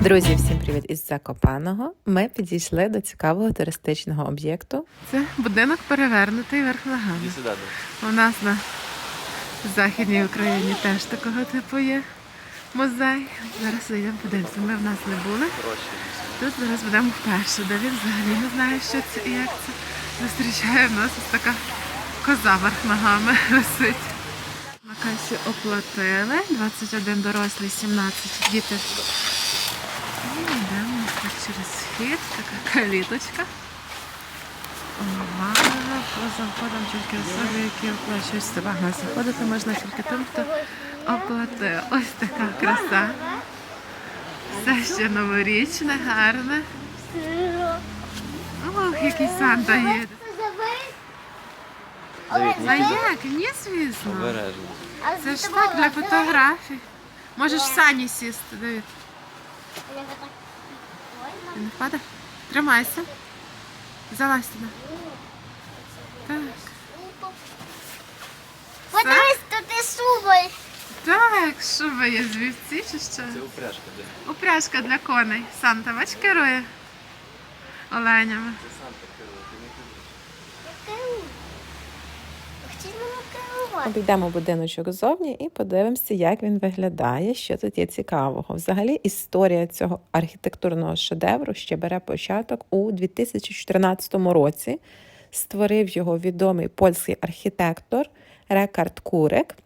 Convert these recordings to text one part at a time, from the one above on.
Друзі, всім привіт із Закопаного. Ми підійшли до цікавого туристичного об'єкту. Це будинок перевернутий верх ногами. У нас на Західній Україні теж такого типу є музей. Зараз зайдемо подивимося. Ми в нас не були. Тут зараз будемо вперше, де він взагалі не знає, що це і як це. Зустрічає в нас ось така коза верх ногами висить. На касі оплатили. 21 дорослий, 17 діти. І йдемо ось так через схід, така каліточка. Ага, поза входом тільки особи, які оплачують себе. Заходити можна тільки тим, хто оплатив. Ось така краса. Все ще новорічне, гарне. Ох, який Санта є. А як? Ні, звісно. Обережно. Це ж так для фотографій. Можеш в сані сісти, Давид. Ти не впаде? Тримайся. Залазь туди. Так. Подивись, тут і сувой. Так, шуба є з вівці чи що? Це упряжка для. Упряжка для коней. Санта, бач, керує оленями. Це сам так керує, ти не керуєш. Хотіть мене керувати. Обійдемо будиночок ззовні і подивимося, як він виглядає, що тут є цікавого. Взагалі, історія цього архітектурного шедевру ще бере початок у 2014 році. Створив його відомий польський архітектор Рекард Курик.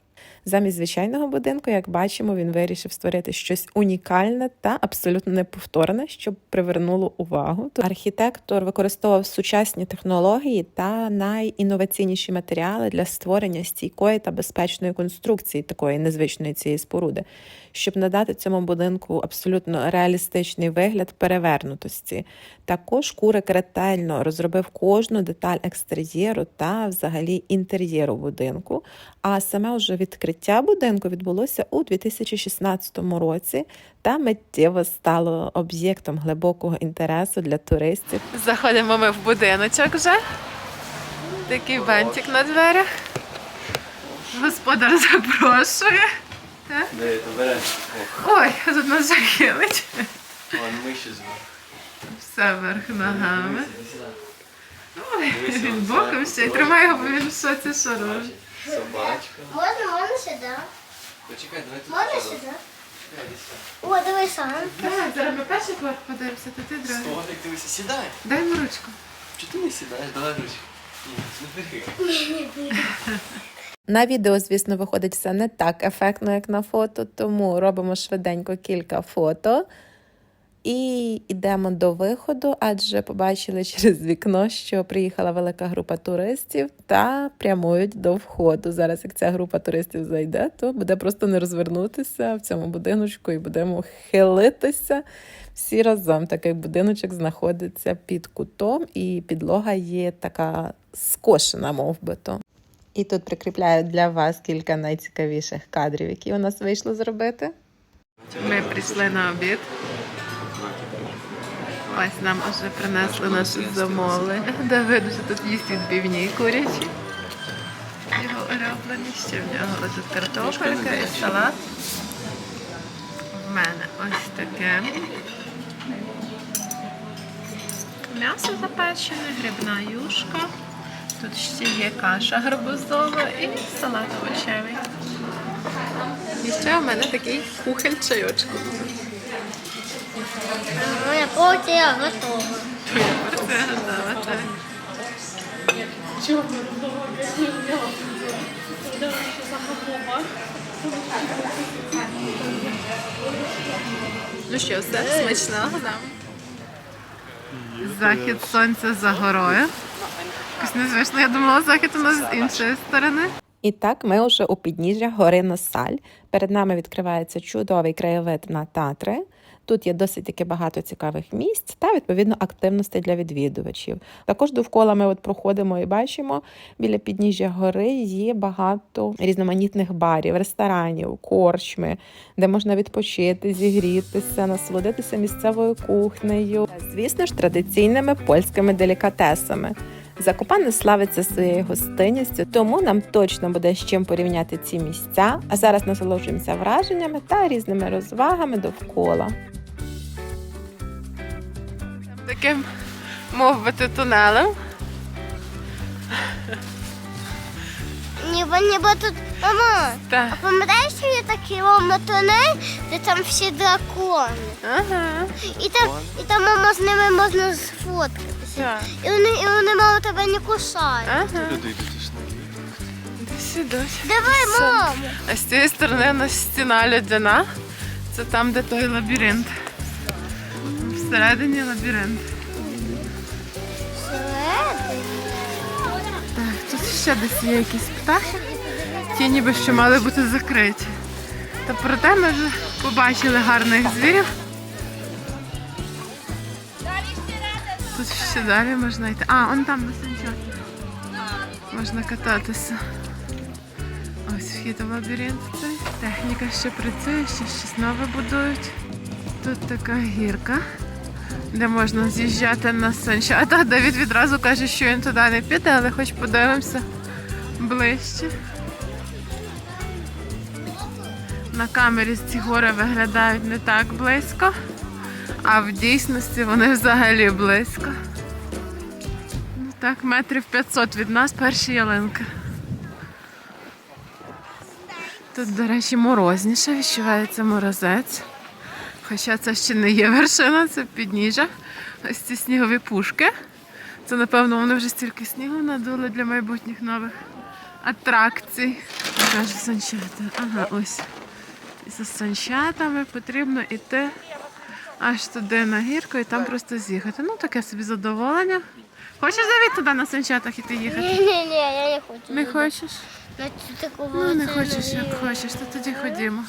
Замість звичайного будинку, як бачимо, він вирішив створити щось унікальне та абсолютно неповторне, щоб привернуло увагу. Архітектор використовував сучасні технології та найінноваційніші матеріали для створення стійкої та безпечної конструкції такої незвичної цієї споруди, щоб надати цьому будинку абсолютно реалістичний вигляд перевернутості. Також Курик ретельно розробив кожну деталь екстер'єру та взагалі інтер'єру будинку. А саме вже відкриття будинку відбулося у 2016 році та миттєво стало об'єктом глибокого інтересу для туристів. Заходимо ми в будиночок вже. Такий бантик на дверях. Господар запрошує. Так? Ой, тут нас вже хилить. Вон миші звук. Все вверх ногами. Ой, він боком ще й тримає його, бо він в шоці що робить. Собачка. Можна, можна сюди. Почекай, давай тут. Можна сюди. О, дивись сам. Давай, зараз ми перший поверх подивимося, то ти другий. Столик, дивися, сідай. Дай йому ручку. Чи ти не сідаєш? Давай ручку. Ні, не бери. На відео, звісно, виходить все не так ефектно, як на фото, тому робимо швиденько кілька фото. І йдемо до виходу, адже побачили через вікно, що приїхала велика група туристів та прямують до входу. Зараз, як ця група туристів зайде, то буде просто не розвернутися в цьому будиночку і будемо хилитися всі разом. Так як будиночок знаходиться під кутом, і підлога є така скошена, мов би то. І тут прикріпляю для вас кілька найцікавіших кадрів, які у нас вийшло зробити. Ми прийшли на обід. Ось нам вже принесли наше замовлення. Давид вже тут їсть відбивні курячі. Його улюблені. Ще в нього тут картопелька і салат. В мене ось таке. М'ясо запечене, грибна юшка. Тут ще є каша гарбузова і салат овочевий. І ще у мене такий кухоль чайочку. Моя порція готова. Це готова, так. Ну що, все смачного нам. Захід сонця за горою. Якось незвично, я думала, захід у нас з іншої сторони. І так, ми вже у підніжжях гори Носаль. Перед нами відкривається чудовий краєвид на Татри. Тут є досить таки багато цікавих місць та відповідно активностей для відвідувачів. Також довкола ми от проходимо і бачимо, біля підніжжя гори є багато різноманітних барів, ресторанів, корчми, де можна відпочити, зігрітися, насолодитися місцевою кухнею. Звісно ж, традиційними польськими делікатесами. Закопане славиться своєю гостинністю, тому нам точно буде з чим порівняти ці місця. А зараз насолоджуємося враженнями та різними розвагами довкола. Таким, мов би, тунелем. Ніби, ніби тут, мама, Так. а пам'ятаєш, що є такий мама тунель, де там всі дракони? Ага. І там, і там мама з ними можна сфоткатися. Так. І вони, і вони мама тебе не кусають. Ага. Люди йдуть. Давай, Все. мамо. А з цієї сторони у нас стіна льодяна. Це там, де той лабіринт. Всередині лабіринт. Так, тут ще десь є якісь птахи. Ті ніби що мали бути закриті. Та проте ми вже побачили гарних звірів. Тут ще далі можна йти. А, он там на санчаті. Можна кататися. Ось вхід у лабіринт цей. Техніка ще працює, ще щось нове будують. Тут така гірка, де можна з'їжджати на санчат. А Давід відразу каже, що він туди не піде, але хоч подивимося ближче. На камері ці гори виглядають не так близько, а в дійсності вони взагалі близько. Ну так, метрів 500 від нас перші ялинки. Тут, до речі, морозніше, відчувається морозець. Хоча це ще не є вершина, це підніжжя. Ось ці снігові пушки. Це, напевно, вони вже стільки снігу надули для майбутніх нових атракцій. Кажу, санчата. Ага, ось. І за санчатами потрібно йти аж туди на гірку і там просто з'їхати. Ну, таке собі задоволення. Хочеш Давід туди на санчатах іти їхати? Ні, ні, ні, я не хочу. Не хочеш? Ну, не хочеш, як хочеш, то тоді ходімо.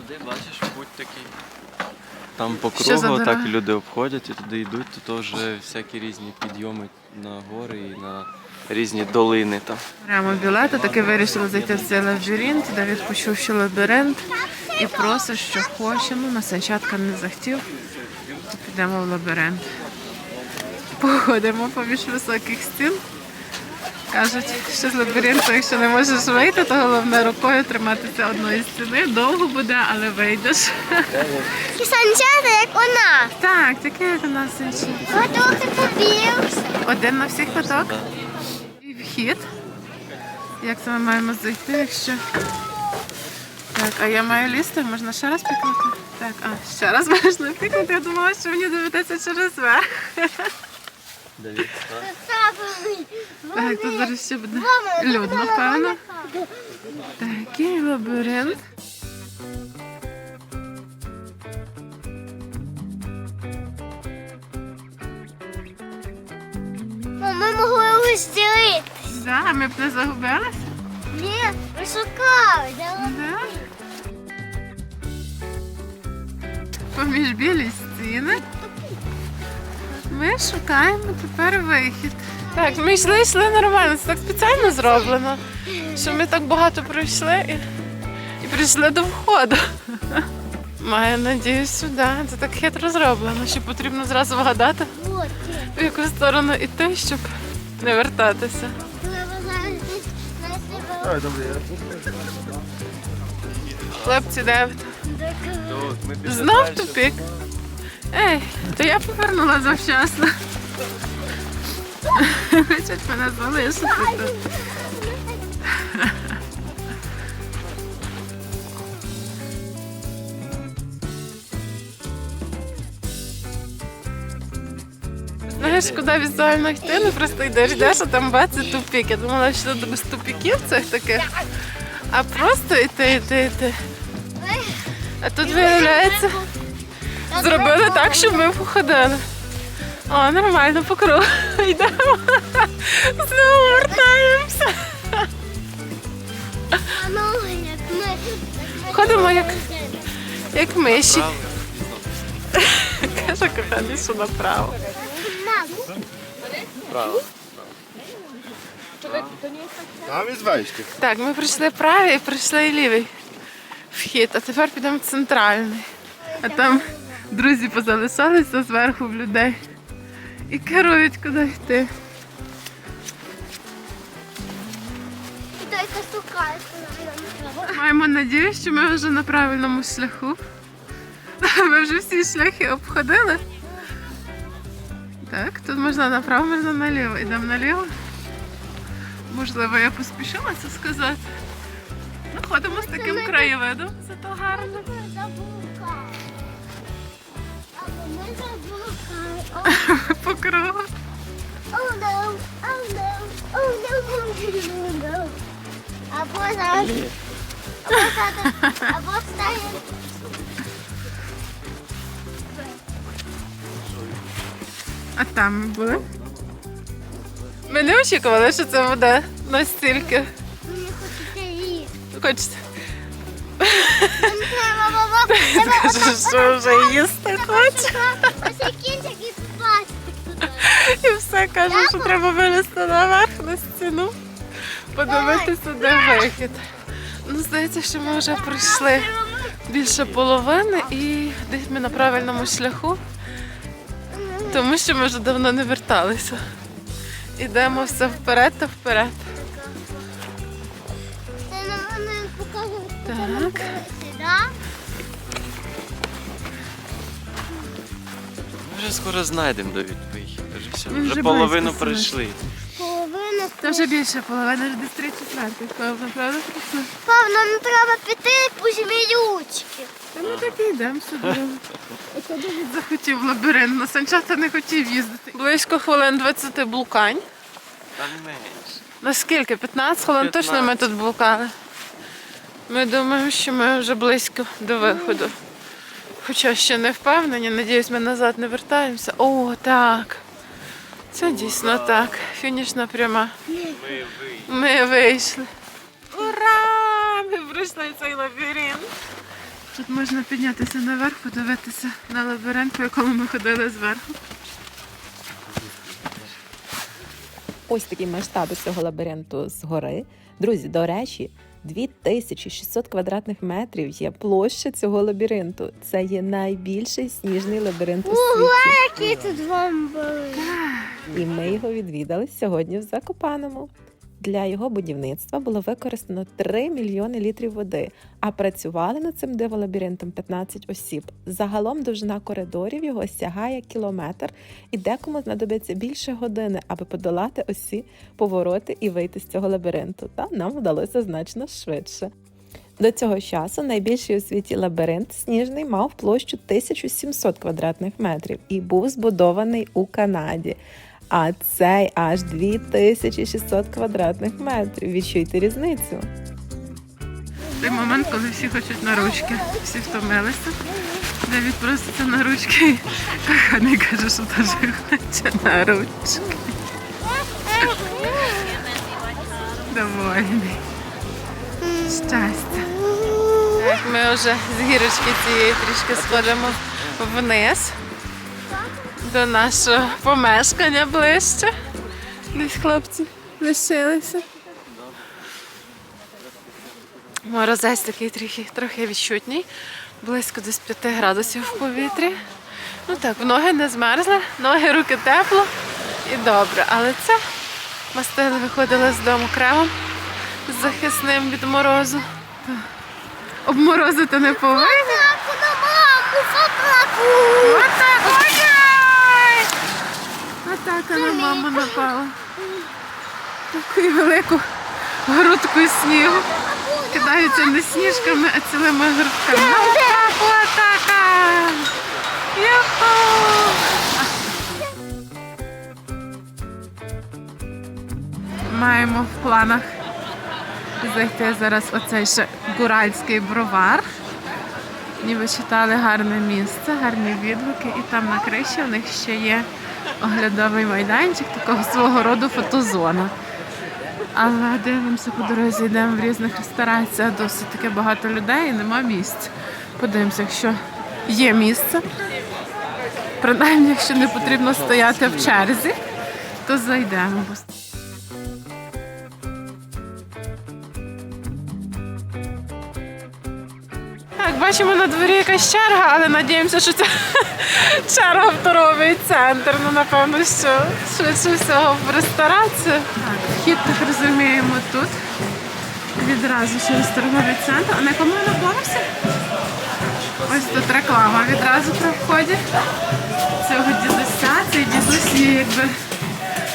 Туди бачиш путь такий. Там по Що за кругу дорога? так люди обходять і туди йдуть, то вже всякі різні підйоми на гори і на різні долини там. Беремо білети, таки вирішили зайти в цей лабіринт. Давід почув, що лабіринт і просить, що хоче. Ну, на санчатка не захотів, то підемо в лабіринт. Походимо поміж високих стін. Кажуть, що з лабіринту, якщо не можеш вийти, то головне рукою триматися одної стіни. Довго буде, але вийдеш. І санчата, як вона. Так, таке як у нас. Ото ти побігся. Один на всіх каток. І вхід. Як це ми маємо зайти, якщо. Так, а я маю лізти, можна ще раз пікнути? Так, а ще раз можна пікнути. Я думала, що мені доведеться через верх. Так, тут зараз ще буде людно, певно. Такий лабіринт. Ми могли розділити. Да, ми б не загубилися. Ні, ми шукали. Да. Поміж білі стіни. Ми шукаємо тепер вихід. Так, ми йшли, йшли нормально. Це так спеціально зроблено, що ми так багато пройшли і, і прийшли до входу. Маю надію сюди. Це так хитро зроблено, що потрібно зразу вгадати, в яку сторону йти, щоб не вертатися. Хлопці, де ви? Знов тупик. Ей, то я повернула завчасно. Хочуть мене залишити. Знаєш, куди візуально йти? Ну просто йдеш, йдеш, а там і тупік. Я думала, що тут без тупіків цих таких. А просто йти, йти, йти. А тут виявляється. Зробили так, щоб ми походили. О, нормально по кругу. Йдемо. Знову вертаємося. Ходимо як, як миші. І. Каже коханий, що направо. Право. Там із вишки. Так, ми прийшли правий і прийшли лівий вхід, а тепер підемо в центральний. А там друзі позалишалися зверху в людей і керують, куди йти. Маємо надію, що ми вже на правильному шляху. Ми вже всі шляхи обходили. Так, тут можна направо, можна наліво. Йдемо наліво. Можливо, я поспішила це сказати. Ну, ходимо з таким краєвидом, зато гарно. Заблукали. Oh no, oh no, oh no, oh no, no. Або зараз, або зараз, або стає. А там ми були? Ми не очікували, що це буде настільки. Мені хочеться їсти. Хочете? Що вже їсти хоче. ось кінчик і туди. І все каже, що треба вилізти наверх на стіну, подивитися, де вихід. Ну, здається, що ми вже пройшли більше половини і десь ми на правильному шляху, тому що ми вже давно не верталися. Ідемо все вперед та вперед. Так. Ми вже скоро знайдемо до вихід. Вже все, Ми вже вже половину близько пройшли. Половина. Це вже більше половини, вже десь три четверти. Певно, правда? Крисна? Пав, нам треба піти по зміючки. Та ми так і йдемо сюди. Оце Давід захотів в лабіринт, на санчата не хотів їздити. Близько хвилин 20 блукань. Там менше. Наскільки? 15 хвилин 15. точно ми тут блукали. Ми думаємо, що ми вже близько до виходу. Хоча ще не впевнені, надіюсь, ми назад не вертаємося. О, так. Це дійсно так. Фінішна пряма. Ми вийшли. Ура! Ми пройшли цей лабіринт. Тут можна піднятися наверх, подивитися на лабіринт, по якому ми ходили зверху. Ось такі масштаби цього лабіринту згори. Друзі, до речі, 2600 квадратних метрів є площа цього лабіринту. Це є найбільший сніжний лабіринт у світі. Які тут вам були? І ми його відвідали сьогодні в Закопаному. Для його будівництва було використано 3 мільйони літрів води, а працювали над цим диволабіринтом 15 осіб. Загалом довжина коридорів його сягає кілометр, і декому знадобиться більше години, аби подолати усі повороти і вийти з цього лабіринту. Та нам вдалося значно швидше. До цього часу найбільший у світі лабіринт сніжний мав площу 1700 квадратних метрів і був збудований у Канаді. А цей аж 2600 квадратних метрів. Відчуйте різницю. Той момент, коли всі хочуть на ручки. Всі втомилися. Девід проситься на ручки. Коханий каже, що теж хоче на ручки. Довольний. Щастя. Так, ми вже з гірочки цієї трішки сходимо вниз до нашого помешкання ближче. Десь хлопці лишилися. Морозець такий трохи, трохи відчутній, близько десь 5 градусів в повітрі. Ну так, в ноги не змерзли, ноги, руки тепло і добре. Але це мастили виходили з дому кремом захисним від морозу. Обморозити не повинні. Отак! Атака на маму напала. Таку велику грудку снігу. Кидаються не сніжками, а цілими грудками. Атаку, атака! Юху! Маємо в планах зайти зараз оцей ще гуральський бровар. Ніби читали гарне місце, гарні відгуки, і там на криші у них ще є оглядовий майданчик, такого свого роду фотозона. Але дивимося по дорозі, йдемо в різних рестораціях, досить таки багато людей і нема місць. Подивимося, якщо є місце. Принаймні, якщо не потрібно стояти в черзі, то зайдемо. Бачимо на дворі якась черга, але надіємося, що це черга в торговий центр. Ну, напевно, що швидше всього в ресторацію. Вхід, так розуміємо, тут. Відразу через торговий центр. А на ми на поверсі? Ось тут реклама відразу при вході. цього дідуся. Цей дідусь є якби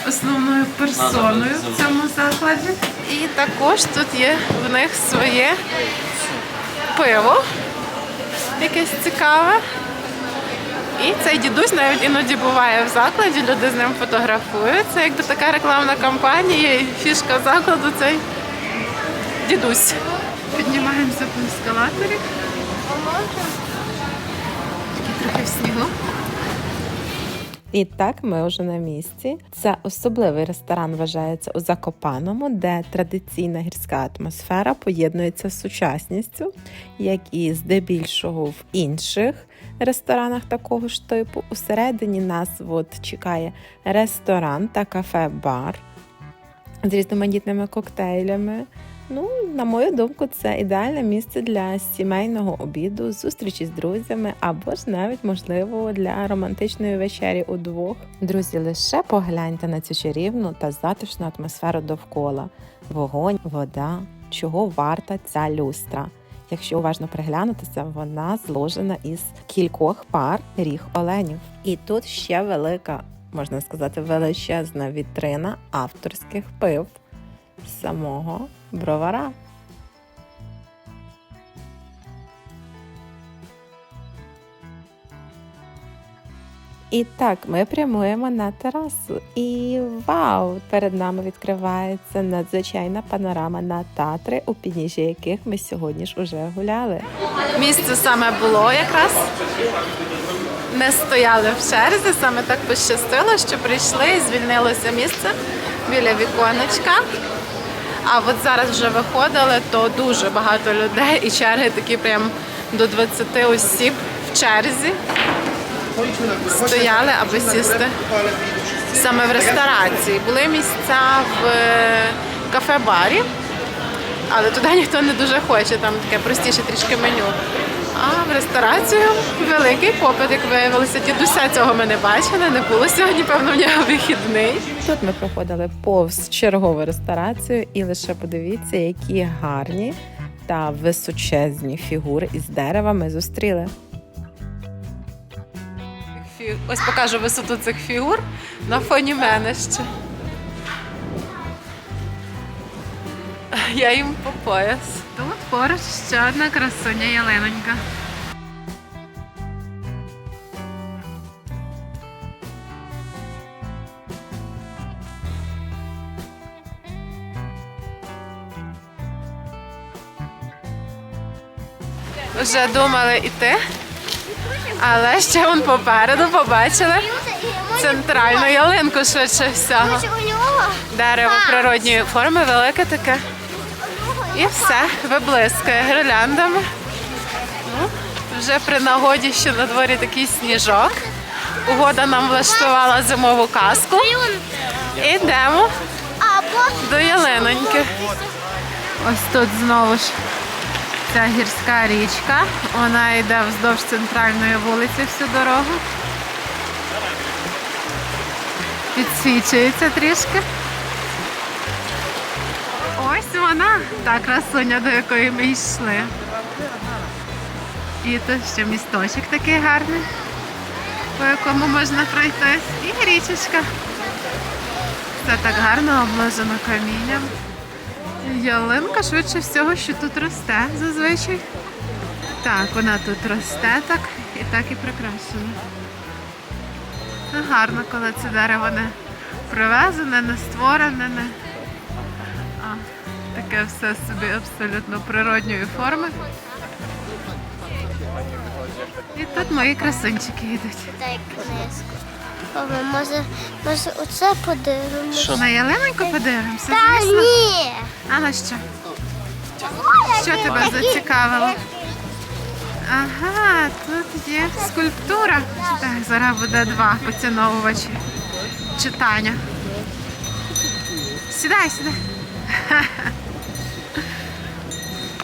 основною персоною в цьому закладі. І також тут є в них своє пиво, якесь цікаве. І цей дідусь навіть іноді буває в закладі, люди з ним фотографуються. Якби така рекламна кампанія і фішка закладу цей дідусь. Піднімаємося по ескалаторі. Такі трохи в снігу. І так ми вже на місці. Це особливий ресторан вважається у Закопаному, де традиційна гірська атмосфера поєднується з сучасністю, як і здебільшого в інших ресторанах такого ж типу. Усередині нас от чекає ресторан та кафе-бар з різноманітними коктейлями. Ну, на мою думку, це ідеальне місце для сімейного обіду, зустрічі з друзями або ж навіть можливо для романтичної вечері удвох. Друзі, лише погляньте на цю чарівну та затишну атмосферу довкола: вогонь, вода, чого варта ця люстра. Якщо уважно приглянутися, вона зложена із кількох пар ріг оленів. І тут ще велика, можна сказати, величезна вітрина авторських пив самого бровара. І так, ми прямуємо на терасу. І вау! Перед нами відкривається надзвичайна панорама на татри, у підніжжі яких ми сьогодні ж уже гуляли. Місце саме було якраз. Не стояли в черзі, саме так пощастило, що прийшли і звільнилося місце біля віконечка. А от зараз вже виходили, то дуже багато людей і черги такі прям до 20 осіб в черзі стояли, аби сісти саме в ресторації. Були місця в е, кафе-барі, але туди ніхто не дуже хоче, там таке простіше трішки меню. А в ресторацію великий попит, як виявилося, дідуся цього ми не бачили, не було сьогодні, певно, в нього вихідний. Тут ми проходили повз чергову ресторацію, і лише подивіться, які гарні та височезні фігури із дерева ми зустріли. Ось покажу висоту цих фігур на фоні мене ще. Я їм по пояс. Тут поруч ще одна красуня ялинонька. Вже думали йти, але ще вон попереду побачили центральну ялинку швидше всього. Дерево природньої форми велике таке. І все виблискує гірляндами. Ну, вже при нагоді, що на дворі такий сніжок. Угода нам влаштувала зимову казку. Ідемо або до ялиноньки. Ось тут знову ж ця гірська річка. Вона йде вздовж центральної вулиці всю дорогу. Підсвічується трішки. Ось вона, та красуня, до якої ми йшли. І тут ще місточок такий гарний, по якому можна пройти. І річечка. Все так гарно обложено камінням. Ялинка швидше всього, що тут росте зазвичай. Так, вона тут росте так і так і прикрашена. Ну, гарно, коли це дерево не привезене, не створене, не а таке все собі абсолютно природньої форми. І тут мої красунчики йдуть. дай книжку. Мама, може, може оце подивимося? На ялиноньку подивимося, Та звісно. ні. А на що? Що тебе зацікавило? Ага, тут є скульптура. Так, зараз буде два поціновувачі читання. Сідай, сідай.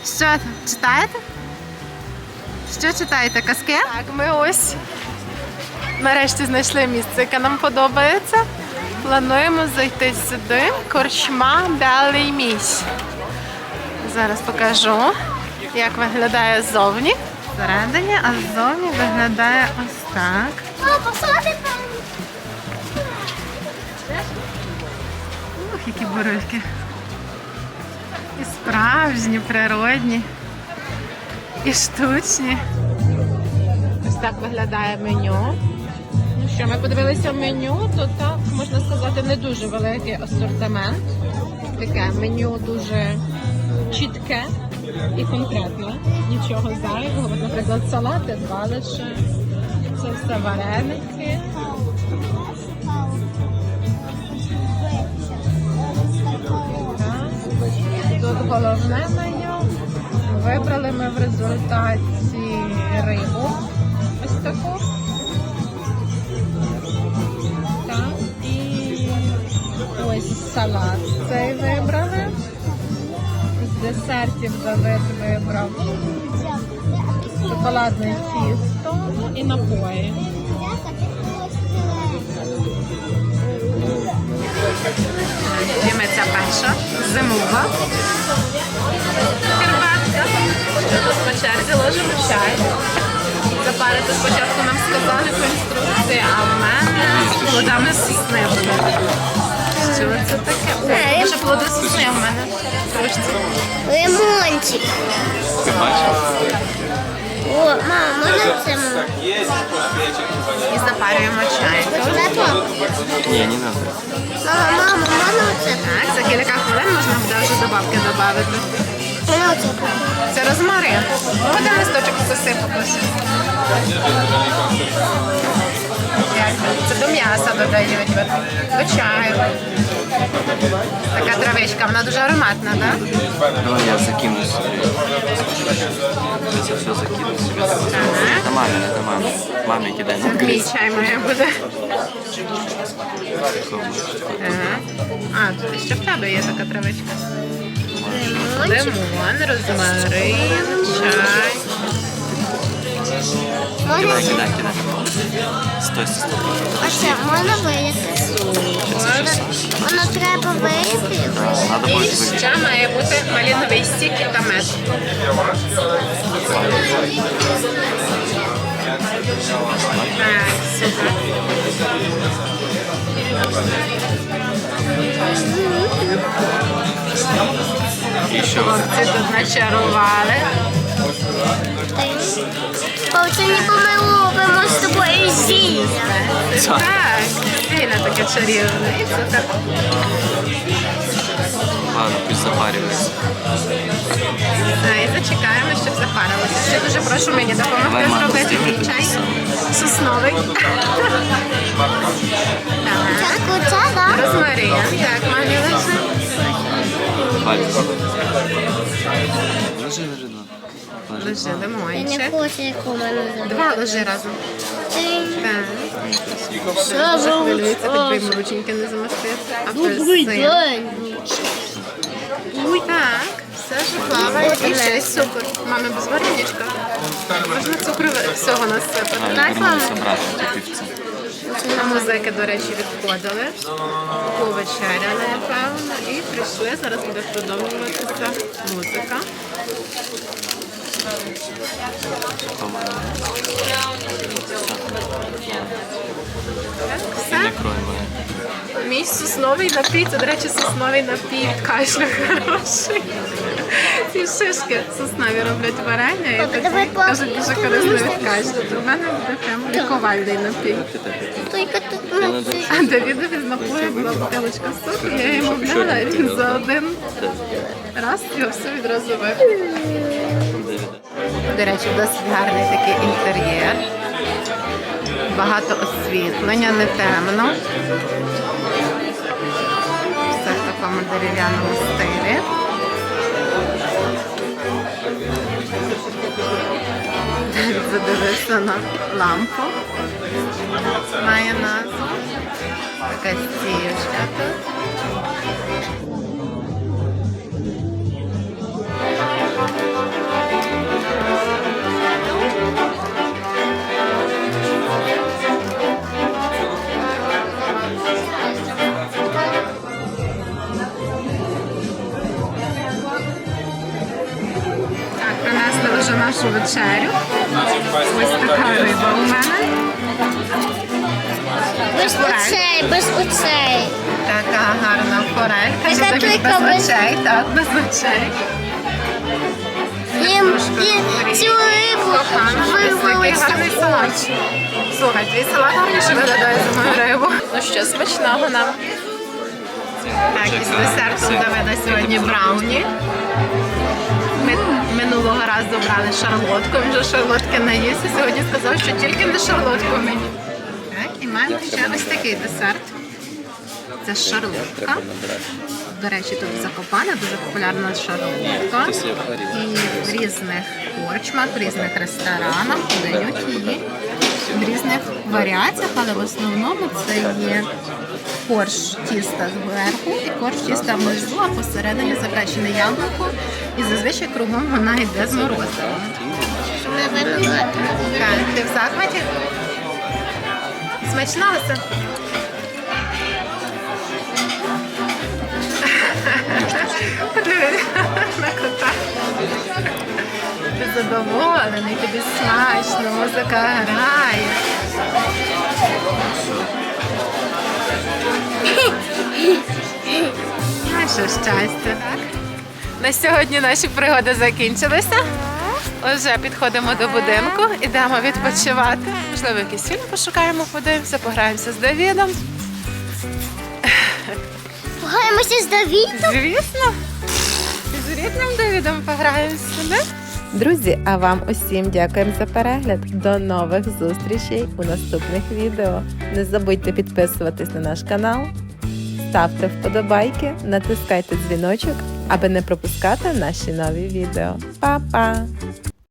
Що? Читаєте? Що читаєте? Казки? Так, ми ось нарешті знайшли місце, яке нам подобається. Плануємо зайти сюди. Корчма Белий місь. Зараз покажу, як виглядає ззовні. Всередині, а ззовні виглядає ось так. Ух, які бурульки. І справжні, природні, і штучні. Ось так виглядає меню. Ну що, ми подивилися меню, то так, можна сказати, не дуже великий асортимент. Таке меню дуже чітке і конкретне. Нічого зайвого. Наприклад, салати два лише. Це все вареники. Головне меню. Вибрали ми в результаті рибу. Ось таку. Так. І ось салат цей вибрали. З десертів Давид вибрав шоколадне тісто і напої. Німеця перша, зимова. Кірбатка. Тут по черзі ложимо чай. Запарити спочатку нам сказали по інструкції, а в мене плодами сосни буде. Що це таке? О, Може плоди сосни в мене. Лимончик. Ти бачив? О, мама, можна це? І запарюємо чай. Ні, не треба. Мама, мама, можна це? Так, за кілька хвилин можна буде вже добавки додати. Це? Розмарин. Ну, один листочок засипався. Це до м'яса додають, от, до чаю. Така травичка, вона дуже ароматна, так? Давай я закину собі. Це все закину собі. Ага. Та мамі, не до мамі. Мамі кидай на Мій чай має бути. Ага. А, тут ще в тебе є така травичка. Лимон, розмарин, чай. Кидай, кидай, кидай. Стой, стой, стой. оце, можна вилити? Воно треба вилити. Надо буде вилити. Ще має бути малиновий стік та мед. Так, супер. І що? Хлопці тут начарували. Це не зілля. Так, сильно таке чарівне. І супер. Ладно, пусть запарюється. І зачекаємо, щоб запарилося. Ще дуже прошу мені допомогти Давай, зробити мій чай сосновий. Так. Спочатку це, так? Розмарин, так, мамі лише. Палець. Ложи, ложи два. Я лимончик. хочу, як у мене забрати. Два ложи разом. Так. Що хвилюється, хоч би йому рученьки не замастити. Апельсин. Так, все житлава і ще супер. Мами без вареничка. Можна цукру всього насипати. Так, вернулися мама? півці. На музики, до речі, відходили. Повечеряли, напевно, і прийшли. Зараз буде продовжуватися музика. Все. Мій сосновий напій, це, до речі, сосновий напій від кашлю хороший. Ці шишки соснові роблять варення і так кажуть, дуже корисно від кашлю. То в мене буде прям лікувальний напій. А Давідові з була бутилочка соку, я йому вляла, і він за один раз його все відразу випив. До речі, досить гарний такий інтер'єр. Багато освітлення, не темно. Все в такому дерев'яному стилі. Задивився на лампу. Має назву. Така стіжка тут. Так, принесли вже нашу вечерю. Ось така риба у мене. Без оцей, без оцей. Така гарна форелька. Без- очей, так, без очей. І, цю рибу вирвали гарний салат. Слухай, твій салат гарніше виглядає за мою рибу. Ну що, смачного нам. Так, із десертом Давида сьогодні брауні. Ми минулого разу брали шарлотку, він вже шарлотки наївся. Сьогодні сказав, що тільки не шарлотку мені. Так, і маємо ще ось такий десерт. Це шарлотка. До речі, тут в Закопане дуже популярна шарлотка. І в різних корчмах, в різних ресторанах подають її в різних варіаціях, але в основному це є корж тіста зверху і корж тіста внизу, а посередині запечене яблуко. І зазвичай кругом вона йде з морозивом. Так, ти в захваті? Смачно все? Задоволений, тобі смачно, музика грає. Наше щастя, так? На сьогодні наші пригоди закінчилися. Отже, підходимо до будинку, ідемо відпочивати. Можливо, якийсь фільм пошукаємо, подивимося, пограємося з Давідом. Пограємося з Давідом. Звісно. З рідним Давідом пограємося, не? Друзі, а вам усім дякуємо за перегляд. До нових зустрічей у наступних відео. Не забудьте підписуватись на наш канал, ставте вподобайки, натискайте дзвіночок, аби не пропускати наші нові відео. Па-па!